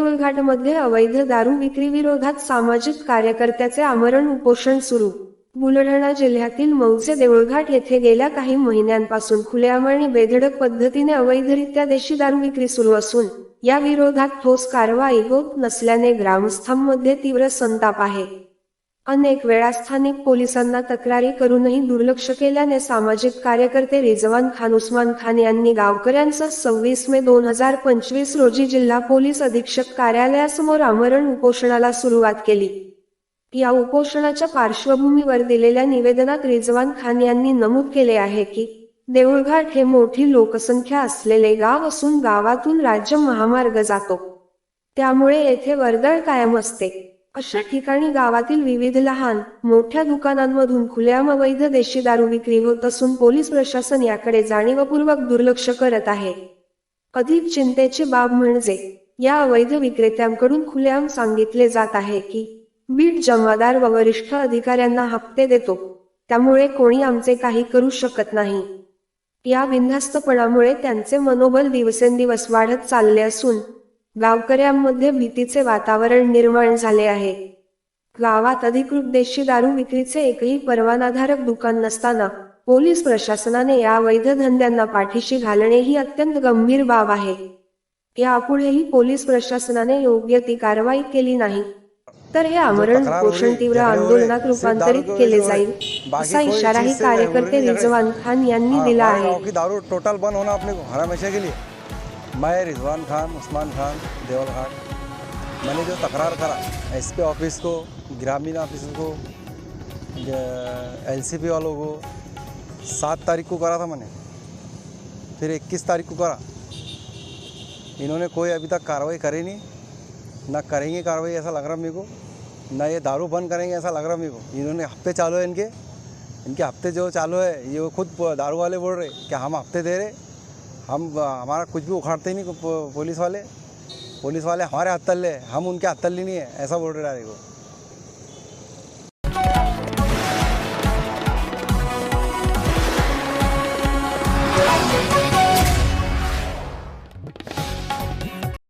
उलघाटमध्ये अवैध दारू विक्री विरोधात सामाजिक कार्यकर्त्याचे आमरण उपोषण सुरू. बुलढाणा जिल्ह्यातील मौजे देऊळघाट येथे गेल्या काही महिन्यांपासून खुलेआम आणि बेधडक पद्धतीने अवैधरित्या देशी दारू विक्री सुरू असून या विरोधात ठोस कारवाई होत नसल्याने ग्रामस्थांमध्ये तीव्र संताप आहे. अनेक वेळा स्थानिक पोलिसांना तक्रारी करूनही दुर्लक्ष केल्याने सामाजिक कार्यकर्ते रिजवान खान उस्मान खान यांनी गावकऱ्यांसह सव्वीस मे दोन हजार पंचवीस रोजी जिल्हा पोलीस अधीक्षक कार्यालयासमोर आमरण उपोषणाला सुरुवात केली. या उपोषणाच्या पार्श्वभूमीवर दिलेल्या निवेदनात रिजवान खान यांनी नमूद केले आहे की देऊळघाट हे मोठी लोकसंख्या असलेले गाव असून गावातून राज्य महामार्ग जातो. त्यामुळे येथे वर्दळ कायम असते. अशा ठिकाणी गावातील विविध लहान मोठ्या दुकानांमधून खुलेआम अवैध देशी दारू विक्री होत असून पोलीस प्रशासन याकडे जाणीवपूर्वक दुर्लक्ष करत आहे. अधिक चिंतेची बाब म्हणजे या अवैध विक्रेत्यांकडून खुलेआम सांगितले जात आहे की बीट जमादार व वरिष्ठ अधिकाऱ्यांना हप्ते देतो. त्यामुळे कोणी आमचे काही करू शकत नाही. या बिनधास्तपणामुळे त्यांचे मनोबल दिवसेंदिवस वाढत चालले असून गावकऱ्यांमध्ये भीतीचे वातावरण निर्माण झाले आहे. गावात अधिकृत देशी दारू विक्रीचे एकही परवानाधारक दुकान नसताना पोलीस प्रशासनाने या अवैध धंद्यांना पाठीशी घालणे ही अत्यंत गंभीर बाब आहे. यापुढेही पोलीस प्रशासनाने योग्य ती कारवाई केली नाही. तर हे आमरण रही, तीव्र आंदोलनात रूपांतरित केले जाईल असा इशाराही कार्यकर्ते रिजवान खान यांनी दिला आहे. दारू टोटल बंद हमेशा लिए मैं रिजवान खान, उस्मान खान, देवल घाट मैंने जो तकरार करा एसपी ऑफ़िस को, ग्रामीण ऑफ़िस को एलसीबी वालों को, सात तारीख को करा था मैंने। फिर इक्कीस तारीख को करा। इन्होंने कोई अभी तक कार्रवाई करी नहीं। ना करेंगे कार्रवाई ऐसा लग रहा मेरे को। ना ये दारू बंद करेंगे ऐसा लग रहा मेरे को। इन्होंने हफ़्ते चालू है इनके। इनके हफ़्ते जो चालू है, ये खुद दारू वाले बोल रहे कि हम हफ़्ते दे रहे हम हमारा कुछ भी उखाड़ते ही नहीं पुलिस वाले। पुलिस वाले हमारे हत्तल ले हम उनके हत्तल नहीं है ऐसा बोल रहे डायरेक्ट को।